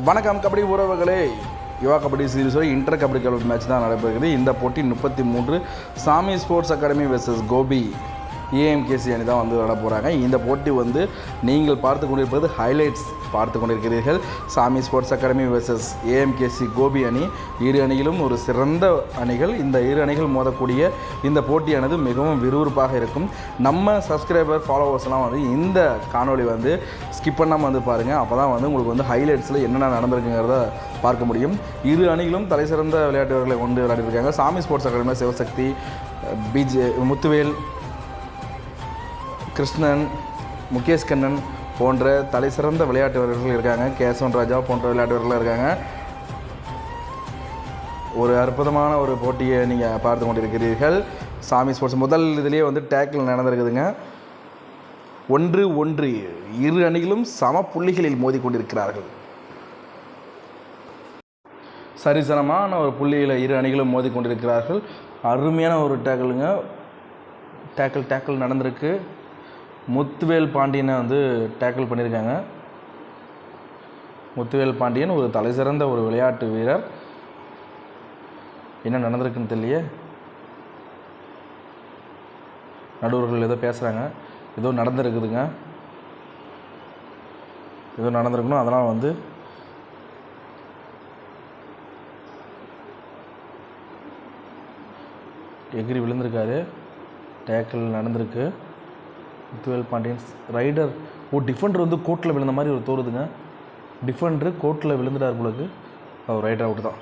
வணக்கம் கபடி உறவுகளே. யுவா கபடி சீரிஸோ இன்டர் கபடி கபடி மேட்ச் தான் நடைபெறுகிறது. இந்த போட்டி முப்பத்தி மூன்று Sami sports academy versus Gobi. AMKC அணி தான் வந்து விளாட போகிறாங்க இந்த போட்டி வந்து நீங்கள் பார்த்து கொண்டிருப்பது ஹைலைட்ஸ் பார்த்து கொண்டிருக்கிறீர்கள் Sami sports academy versus AMKC Gobi அணி. இரு அணிகளும் ஒரு சிறந்த அணிகள். இந்த இரு அணிகள் மோதக்கூடிய இந்த போட்டியானது மிகவும் விறுவிறுப்பாக இருக்கும். நம்ம சப்ஸ்கிரைபர் ஃபாலோவர்ஸ்லாம் வந்து இந்த காணொளி வந்து ஸ்கிப் பண்ணாமல் வந்து பாருங்கள் அப்போ தான் வந்து உங்களுக்கு வந்து ஹைலைட்ஸில் என்னென்ன நடந்திருக்குங்கிறத பார்க்க முடியும். இரு அணிகளும் தலை சிறந்த விளையாட்டு வீரர்களை கொண்டு விளையாடிருக்காங்க. Sami sports academy Sivasakthi PJ Muthuvel Krishnan Mukesh Kannan போன்ற தலைசிறந்த விளையாட்டு வீரர்கள் இருக்காங்க. கேசவன் ராஜா போன்ற விளையாட்டு வீரர்கள் இருக்காங்க. ஒரு அற்புதமான ஒரு போட்டியை நீங்கள் பார்த்து கொண்டிருக்கிறீர்கள். சாமி ஸ்போர்ட்ஸ் முதல் இதுலேயே வந்து டேக்கில் நடந்திருக்குதுங்க. ஒன்று ஒன்று இரு அணிகளும் சம புள்ளிகளில் மோதி கொண்டிருக்கிறார்கள். சரிசனமான ஒரு புள்ளியில் இரு அணிகளும் மோதி கொண்டிருக்கிறார்கள். அருமையான ஒரு டேக்கிளுங்க. டேக்கிள் டேக்கிள் நடந்திருக்கு. முத்துவேல் பாண்டியனை வந்து டேக்கிள் பண்ணியிருக்காங்க. முத்துவேல் பாண்டியன் ஒரு தலை சிறந்த ஒரு விளையாட்டு வீரர். என்ன நடந்திருக்குன்னு தெரியலையே. நடுவர்கள் ஏதோ பேசுகிறாங்க ஏதோ நடந்திருக்குதுங்க. ஏதோ நடந்திருக்கணும். அதனால் வந்து எகிரி விழுந்திருக்காரு. டேக்கிள் நடந்திருக்கு. டுவெல் பாண்டியன்ஸ் ரைடர் ஓ டிஃபெண்டர் வந்து கோட்டில் விழுந்த மாதிரி ஒரு தோறுதுங்க டிஃபெண்டரு கோட்டில் விழுந்துட்டார் போலக்கு அவர் ரைடர் அவுட் தான்.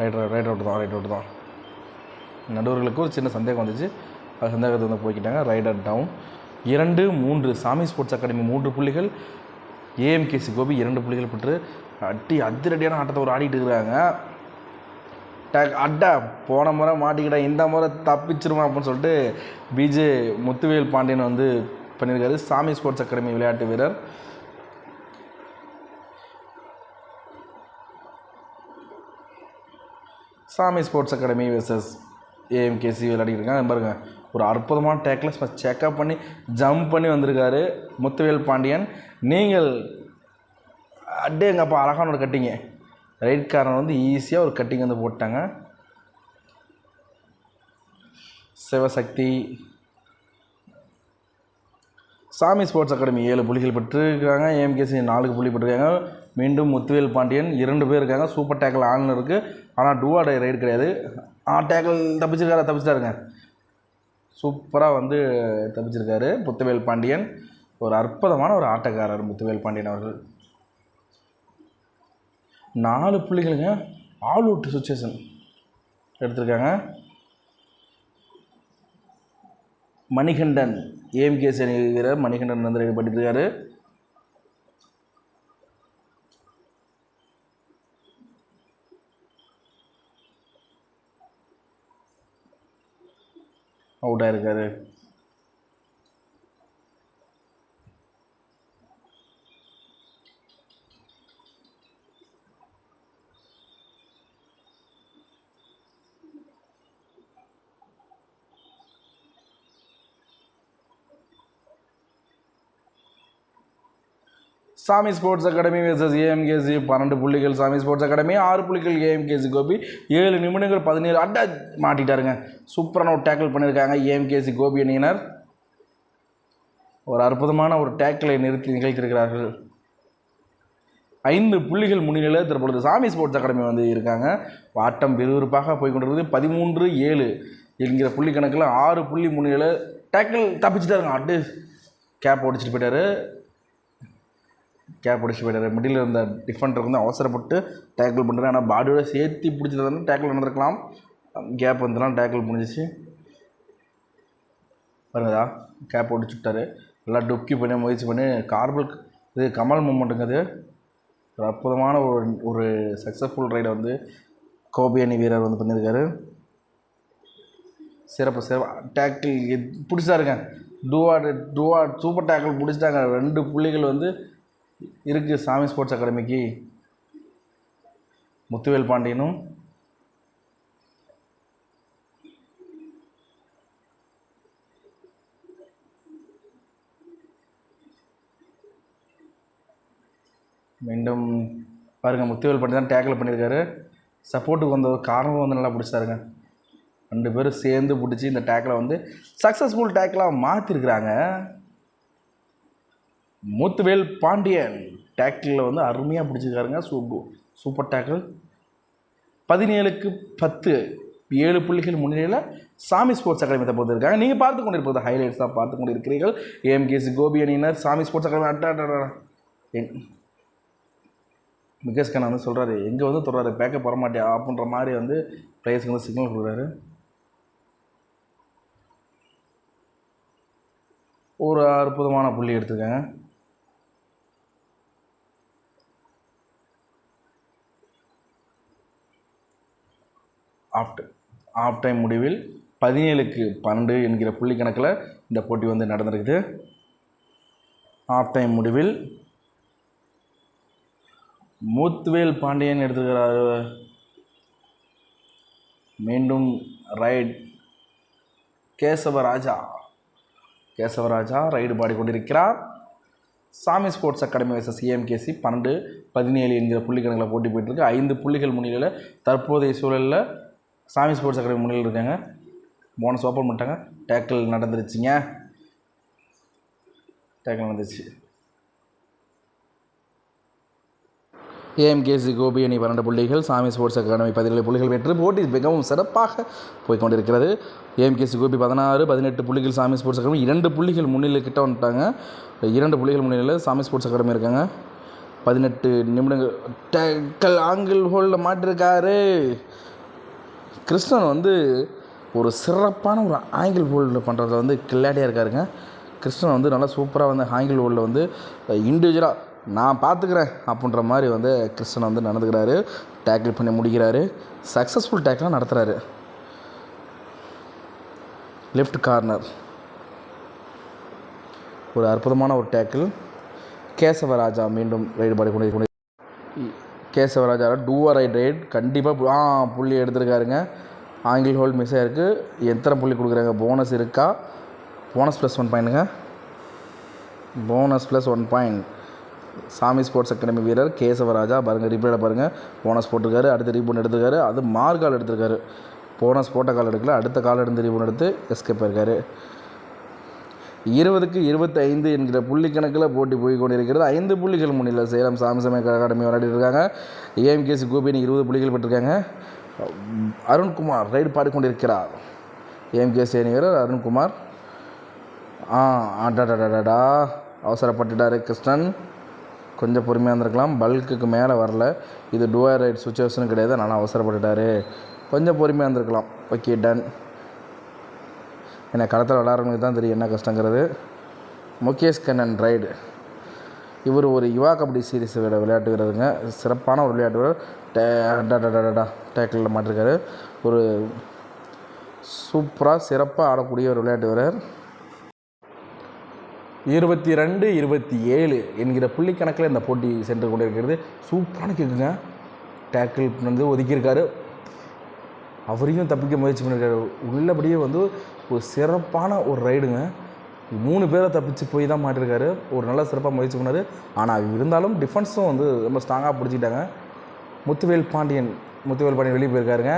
ரைடர் ரைடர் அவுட் தான் ரைடர் அவுட் தான். நடுவர்களுக்கு ஒரு சின்ன சந்தேகம் வந்துச்சு. அது சந்தேகத்தை வந்து போய்க்கிட்டாங்க. ரைடர் டவுன் இரண்டு மூன்று சாமி ஸ்போர்ட்ஸ் அகாடமி மூன்று புள்ளிகள். ஏஎம்கேசி கோபி இரண்டு புள்ளிகள் பெற்று அட்டி அதிரடியான ஆட்டத்தை ஒரு ஆடிட்டு இருக்கிறாங்க. டேக் அட்டா போன முறை மாட்டிக்கிட்டா இந்த முறை தப்பிச்சிருமா அப்படின்னு சொல்லிட்டு பிஜே முத்துவேல் பாண்டியன் வந்து பண்ணியிருக்காரு. சாமி ஸ்போர்ட்ஸ் அகாடமி விளையாட்டு வீரர். Sami sports academy versus AMKC விளையாடிருக்காங்க பாருங்க ஒரு அற்புதமான டேக்கில் செக்அப் பண்ணி ஜம்ப் பண்ணி வந்திருக்காரு முத்துவேல் பாண்டியன். நீங்கள் அட்டே எங்கப்பா அழகான ஒரு கட்டிங்க ரைட் கார்னர் வந்து ஈஸியாக ஒரு கட்டிங் வந்து போட்டாங்க. சிவசக்தி. சாமி ஸ்போர்ட்ஸ் அகாடமி ஏழு புள்ளிகள் பெற்றிருக்காங்க. ஏஎம்கேசி நாலு புள்ளி பெற்றிருக்காங்க. மீண்டும் முத்துவேல் பாண்டியன் இரண்டு பேர் இருக்காங்க. சூப்பர் டேக்கிள் ஆன் இருக்குது ஆனால் டூ ஆர் ரைடு கிடையாது. ஆ டேக்கிள் தப்பிச்சிருக்காரு? தப்பிச்சிட்டாருங்க சூப்பராக வந்து தப்பிச்சிருக்காரு முத்துவேல் பாண்டியன். ஒரு அற்புதமான ஒரு ஆட்டக்காரர் முத்துவேல் பாண்டியன் அவர்கள். நாலு புள்ளிகளுங்க ஆல் அவுட் சுச்சுவேஷன் எடுத்திருக்காங்க. மணிகண்டன் ஏம்கே அணி மணிகண்டன் வந்து ரெடி பண்ணியிருக்காரு அவுட் ஆயிருக்காரு. சாமி ஸ்போர்ட்ஸ் அகாடமி வெர்சஸ் ஏஎம்கேசி பன்னெண்டு புள்ளிகள் சாமி ஸ்போர்ட்ஸ் அகாடமி ஆறு புள்ளிகள் ஏஎம்கேசி கோபி ஏழு நிமிடங்கள் பதினேழு அட்டா மாட்டிட்டாருங்க. சூப்பரான ஒரு டேக்கிள் பண்ணியிருக்காங்க ஏஎம்கேசி கோபி அணியினர். ஒரு அற்புதமான ஒரு டேக்கிளை நிறுத்தி நிகழ்த்தியிருக்கிறார்கள். ஐந்து புள்ளிகள் முன்னிலையில் தற்பொழுது சாமி ஸ்போர்ட்ஸ் அகாடமி வந்து இருக்காங்க. ஆட்டம் விறுவிறுப்பாக போய் கொண்டிருக்குது. பதிமூன்று ஏழு என்கிற புள்ளி கணக்கில் ஆறு புள்ளி முன்னிலையில் டேக்கிள் தப்பிச்சிட்டாருங்க. அட்டு கேப் ஓடிச்சிட்டு போயிட்டார். கேப் பிடிச்சி போயிட்டாரு. மிடில் இருந்த டிஃபெண்டருக்கு வந்து அவசரப்பட்டு டேக்கிள் பண்ணுறாரு ஆனால் பாடியோட சேர்த்து பிடிச்சிருந்தாலும் டேக்கிள் நடந்திருக்கலாம். கேப் வந்துலாம் டேக்கிள் முடிஞ்சிச்சு. பாருங்கதா கேப் ஒடிச்சு விட்டாரு. நல்லா டொக்கி பண்ணி முயற்சி பண்ணி கார்பல் இது கமல் மூமெண்ட்டுங்க அது ஒரு அற்புதமான ஒரு ஒரு சக்ஸஸ்ஃபுல் ரைடை வந்து கோபி அணி வீரர் வந்து பண்ணியிருக்காரு. சிறப்பு சிறப்பு. டேக்கிள் பிடிச்சாருங்க. டூஆட் டூஆட் சூப்பர் டேக்கிள் பிடிச்சிட்டாங்க. ரெண்டு புள்ளிகள் வந்து இருக்குது சாமி ஸ்போர்ட்ஸ் அகாடமிக்கு. முத்துவேல் பாண்டியனும். மீண்டும் பாருங்கள் முத்துவேல் பாண்டியன் தான் டேக்கிள் பண்ணியிருக்காரு. சப்போர்ட்டுக்கு வந்த காரணமும் வந்து நல்லா பிடிச்சாருங்க ரெண்டு பேரும் சேர்ந்து பிடிச்சி இந்த டேக்கில் வந்து சக்ஸஸ்ஃபுல் டேக்கிளாக மாற்றிருக்கிறாங்க முத்துவேல் பாண்டியன். டேக்கிளில் வந்து அருமையாக பிடிச்சிருக்காருங்க. சூப்பர் சூப்பர் டேக்கிள் பதினேழுக்கு பத்து ஏழு புள்ளிகள் முன்னிலையில் சாமி ஸ்போர்ட்ஸ் அகாடமி தற்போது இருக்காங்க நீங்கள் பார்த்து கொண்டிருப்பது ஹைலைட்ஸ் தான் பார்த்து கொண்டிருக்கிறீர்கள். ஏஎம்கேசி கோபி அணியினர் சாமி ஸ்போர்ட்ஸ் அகாடமி அட்டா அட்டா, எங் முகேஷ் கண்ணா வந்து சொல்கிறாரு எங்கே வந்து தொடர்றாரு பேக்கப் வர மாட்டியா? அப்படின்ற மாதிரி வந்து பிளேயர்ஸ்க்கு வந்து சிக்னல் கொடுக்குறாரு. ஒரு அற்புதமான புள்ளி எடுத்துக்கங்க ஆஃப் ஆஃப் டைம் முடிவில் பதினேழுக்கு பன்னெண்டு என்கிற புள்ளி கணக்கில் இந்த போட்டி வந்து நடந்திருக்குது. ஆஃப் டைம் முடிவில் மூத்துவேல் பாண்டியன் எடுத்துக்கிறார் மீண்டும் ரைட் கேசவராஜா. கேசவராஜா ரைடு பாடிக்கொண்டிருக்கிறார். சாமி ஸ்போர்ட்ஸ் அகாடமி வர்சஸ் ஏஎம்கேசி பன்னெண்டு பதினேழு என்கிற புள்ளி கணக்கில் போட்டி போயிட்டுருக்கு. ஐந்து புள்ளிகள் முன்னிலையில் தற்போதைய சூழலில் சாமி ஸ்போர்ட்ஸ் அகாடமி முன்னில் இருக்காங்க. போனஸ் ஓப்பன் பண்ணிட்டாங்க. டேக்கிள் நடந்துருச்சுங்க. டேக்கிள் நடந்துச்சு ஏஎம்கேசி கோபி அணி பன்னெண்டு புள்ளிகள். சாமி ஸ்போர்ட்ஸ் அகாடமி பதினேழு புள்ளிகள் பெற்று போட்டி மிகவும் சிறப்பாக போய்கொண்டிருக்கிறது ஏஎம்கேசி கோபி பதினாறு பதினெட்டு புள்ளிகள். சாமி ஸ்போர்ட்ஸ் அகாடமி இரண்டு புள்ளிகள் முன்னிலை கிட்ட வந்துட்டாங்க. இரண்டு புள்ளிகள் முன்னிலையில் சாமி ஸ்போர்ட்ஸ் அகாடமி இருக்காங்க. பதினெட்டு நிமிடங்கள். டேக்கல் ஆங்கிள் ஹோல்டில் மாட்டிருக்காரு. கிருஷ்ணன் வந்து ஒரு சிறப்பான ஒரு ஆங்கிள் ஹோல்டு பண்ணுறதுல வந்து கில்லாடியாக இருக்காருங்க. கிருஷ்ணன் வந்து நல்லா சூப்பராக வந்து ஆங்கிள் ஹோல்டில் வந்து இண்டிவிஜுவலாக நான் பார்த்துக்கிறேன் அப்படின்ற மாதிரி வந்து கிருஷ்ணன் வந்து நடந்துக்கிறாரு. டேக்கிள் பண்ணி முடிக்கிறாரு. சக்ஸஸ்ஃபுல் டேக்கிளாக நடத்துகிறாரு லெஃப்ட் கார்னர் ஒரு அற்புதமான ஒரு டேக்கிள் கேசவராஜா மீண்டும் ரைடு பாடி கொண்டு கேசவராஜாரா டூவர் ஐ ரைட் ரைட் கண்டிப்பாக ஆ புள்ளி எடுத்திருக்காருங்க. ஆங்கிள் ஹோல்ட் மிஸ் ஆகிருக்கு எத்தனை புள்ளி கொடுக்குறாங்க? போனஸ் இருக்கா? Bonus plus one பாயிண்ட்டுங்க bonus plus one point Sami sports academy வீரர் கேசவராஜா பாருங்கள் ரிப்ளைல பாருங்கள் போனஸ் போட்டிருக்காரு அடுத்து ரீபோன் எடுத்திருக்காரு. அது மார்கால் எடுத்திருக்காரு. போனஸ் போட்ட கால் எடுக்கல அடுத்த கால் எடுத்து ரீபோன் எடுத்து எஸ்கேப் ஆயிருக்காரு. இருபதுக்கு இருபத்தைந்து என்கிற புள்ளி கணக்கில் போட்டி போய் கொண்டிருக்கிறது ஐந்து புள்ளிகள் முன்னிலை சேலம் சாமிசமய அகாடமி விளையாடிட்டு இருக்காங்க. ஏஎம்கேசி கோபினி இருபது புள்ளிகள் பெற்றிருக்காங்க. அருண்குமார் ரைடு பாடிக்கொண்டிருக்கிறார். ஏஎம்கேசி அணி வீரர் அருண்குமார். ஆ அடடடடா அவசரப்பட்டுட்டாரு கிருஷ்ணன். கொஞ்சம் பொறுமையாக இருந்திருக்கலாம். பல்க்குக்கு மேலே வரல. இது டூஆர் ரைட் சுச்சுவேஷனும் கிடையாது. ஆனால் அவசரப்பட்டுட்டாரு. கொஞ்சம் பொறுமையாக இருந்திருக்கலாம். Okay done. ஏன்னா களத்தில் விளாட்றவங்களுக்கு தான் தெரியும் என்ன கஷ்டங்கிறது. முகேஷ் கண்ணன் ரைடு. இவர் ஒரு யுவா கபடி சீரிஸ் விளையாட்டு வீரருங்க சிறப்பான ஒரு விளையாட்டு. வீரர் டே டடடடடா டேக்கிளில் மாட்டிருக்காரு. ஒரு சூப்பராக சிறப்பாக ஆடக்கூடிய ஒரு விளையாட்டு வீரர் இருபத்தி ரெண்டு இருபத்தி ஏழு என்கிற புள்ளி கணக்கில் இந்த போட்டி சென்று கொண்டிருக்கிறது. சூப்பரான கேட்குங்க டேக்கிள் வந்து ஒதுக்கியிருக்காரு. அவரையும் தப்பிக்க முயற்சி பண்ணியிருக்காரு உள்ளபடியே வந்து ஒரு சிறப்பான ஒரு ரைடுங்க. மூணு பேரை தப்பிச்சு போய் தான் மாட்டிருக்காரு. ஒரு நல்ல சிறப்பாக முயற்சி பண்ணார். ஆனால் இருந்தாலும் டிஃபென்ஸும் வந்து ரொம்ப ஸ்ட்ராங்காக பிடிச்சிட்டாங்க முத்துவேல் பாண்டியன் முத்துவேல் பாண்டியன் வெளியே போயிருக்காருங்க.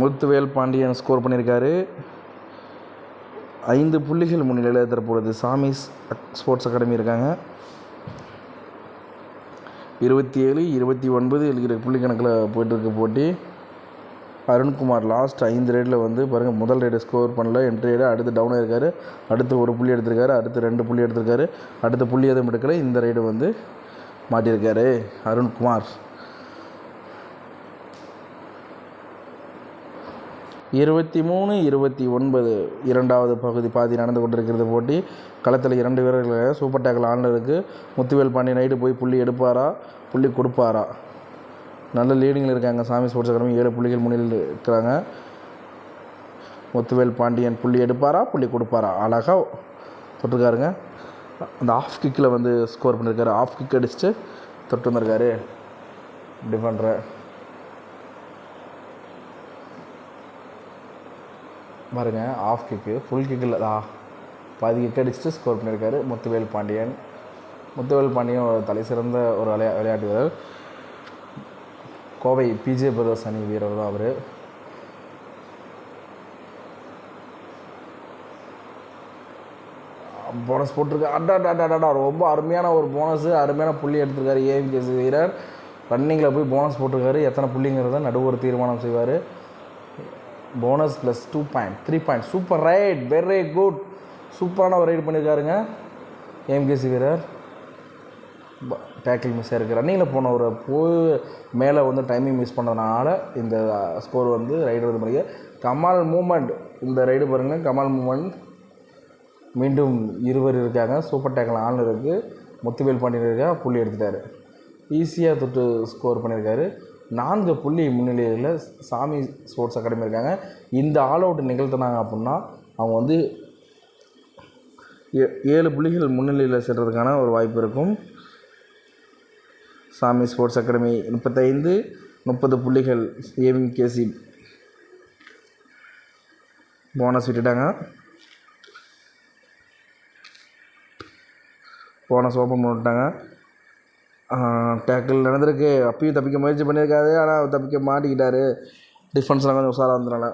முத்துவேல் பாண்டியன் ஸ்கோர் பண்ணியிருக்காரு ஐந்து புள்ளிகள் முன்னிலையில் தற்பொழுது சாமிஸ் ஸ்போர்ட்ஸ் அகாடமி இருக்காங்க. இருபத்தி ஏழு இருபத்தி ஒன்பது எழுகிற புள்ளி கணக்கில் போயிட்டுருக்க போட்டி. அருண்குமார் லாஸ்ட் ஐந்து ரேடில் வந்து பாருங்கள் முதல் ரேடு ஸ்கோர் பண்ணல. என்ட்ரி ரேடு அடுத்து டவுன் ஆயிருக்காரு. அடுத்து ஒரு புள்ளி எடுத்திருக்காரு அடுத்து ரெண்டு புள்ளி எடுத்திருக்காரு. அடுத்த புள்ளி எதுவும் எடுக்கல. இந்த ரைடு வந்து மாட்டியிருக்காரு அருண்குமார். இருபத்தி மூணு இருபத்தி ஒன்பது இரண்டாவது பகுதி பாதி நடந்து கொண்டிருக்கிறது போட்டி. களத்தில் இரண்டு வீரர்கள் சூப்பர் டேக்கில் ஆண்டு இருக்குது முத்துவேல் பாண்டி நைட்டு போய் புள்ளி எடுப்பாரா புள்ளி கொடுப்பாரா? நல்ல லீடிங்கில் இருக்காங்க. சாமி ஸ்போர்ட்ஸ் அகாடமி ஏழு புள்ளிகள் முன்னில் இருக்கிறாங்க. முத்துவேல் பாண்டியன் புள்ளி எடுப்பாரா புள்ளி கொடுப்பாரா? அழகாக தொட்டிருக்காருங்க. அந்த ஆஃப் கிக்கில் வந்து ஸ்கோர் பண்ணியிருக்காரு ஆஃப் கிக் அடிச்சுட்டு தொட்டு வந்திருக்காரு. பண்ணுறேன் பாருங்க ஆஃப் கிக்கு ஃபுல் கிக்கில் ஆ பாதி கிக் அடிச்சுட்டு ஸ்கோர் பண்ணியிருக்காரு முத்துவேல் பாண்டியன். முத்துவேல் பாண்டியன் ஒரு தலை சிறந்த ஒரு விளையா விளையாட்டு வீரர் கோவை பிஜே பிரதர்ஸ் அணி வீரர் தான் அவர். போனஸ் போட்டிருக்காரு அடா அடா அடா ரொம்ப அருமையான ஒரு போனஸு அருமையான புள்ளி எடுத்திருக்காரு ஏஎம்கேசி வீரர். ரன்னிங்கில் போய் போனஸ் போட்டிருக்காரு. எத்தனை புள்ளிங்கிறத நடுவர் தீர்மானம் செய்வார். Bonus plus two point three point super raid very good சூப்பரான ஒரு ரைடு பண்ணியிருக்காருங்க ஏஎம்கேசி வீரர். டேக்கிள் மிஸ் ஆகிருக்கு ரன்னிங்கில் போன ஒரு போய் மேலே வந்து டைமிங் மிஸ் பண்ணதுனால இந்த ஸ்கோர் வந்து ரைடு வந்து பண்ணிக்க. கமால் மூமெண்ட். இந்த ரைடு பாருங்கள் கமால் மூமெண்ட். மீண்டும் இருவர் இருக்காங்க. சூப்பர் டேக்கில் ஆள் இருக்குது முத்துவேல் பாண்டியன் இருக்கா புள்ளி எடுத்துட்டார். ஈஸியாக தொட்டு ஸ்கோர் பண்ணியிருக்காரு நான்கு புள்ளி முன்னிலையில் சாமி ஸ்போர்ட்ஸ் அகாடமி இருக்காங்க. இந்த ஆல் அவுட் நிகழ்த்தினாங்க அப்படின்னா அவங்க வந்து ஏ- ஏழு புள்ளிகள் முன்னிலையில் செல்கிறதுக்கான ஒரு வாய்ப்பு இருக்கும். சாமி ஸ்போர்ட்ஸ் அகாடமி முப்பத்தைந்து முப்பது புள்ளிகள் ஏவிகேசி போனஸ் விட்டுட்டாங்க. போனஸ் ஓப்பன் பண்ணிட்டாங்க. டேக்கிள் நடந்திருக்கு. அப்பயும் தப்பிக்க முயற்சி பண்ணியிருக்காரு. ஆனால் தப்பிக்க மாட்டிக்கிட்டாரு. டிஃபென்ஸ்லாம் கொஞ்சம் உஷாராக இருந்தனால.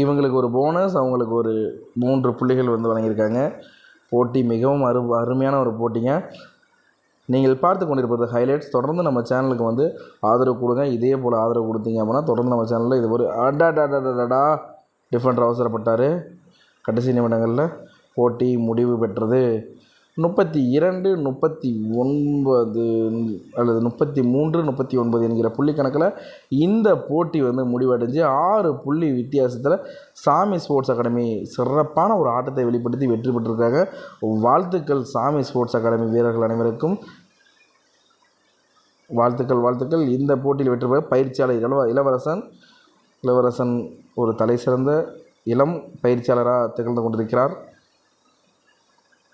இவங்களுக்கு ஒரு போனஸ் அவங்களுக்கு ஒரு மூன்று புள்ளிகள் வந்து வழங்கியிருக்காங்க. போட்டி மிகவும் அரு அருமையான ஒரு போட்டிங்க. நீங்கள் பார்த்து கொண்டிருப்பது ஹைலைட்ஸ் தொடர்ந்து நம்ம சேனலுக்கு வந்து ஆதரவு கொடுங்க. இதே போல் ஆதரவு கொடுத்தீங்க அப்படின்னா தொடர்ந்து நம்ம சேனலில் இது ஒரு அடா அடாடாடாடாடா டிஃபெண்டர் அவசரப்பட்டார். கடைசி நிமிடங்களில் போட்டி முடிவு பெற்றது. முப்பத்தி இரண்டு முப்பத்தி ஒன்பது அல்லது முப்பத்தி மூன்று முப்பத்தி ஒன்பது என்கிற புள்ளி கணக்கில் இந்த போட்டி வந்து முடிவடைஞ்சு ஆறு புள்ளி வித்தியாசத்தில் சாமி ஸ்போர்ட்ஸ் அகாடமி சிறப்பான ஒரு ஆட்டத்தை வெளிப்படுத்தி வெற்றி பெற்றிருக்காங்க. வாழ்த்துக்கள் சாமி ஸ்போர்ட்ஸ் அகாடமி வீரர்கள் அனைவருக்கும். வாழ்த்துக்கள் வாழ்த்துக்கள். இந்த போட்டியில் வெற்றி பெற பயிற்சியாளர் இளவ இளவரசன் இளவரசன் ஒரு தலை சிறந்த இளம் பயிற்சியாளராக திகழ்ந்து கொண்டிருக்கிறார்.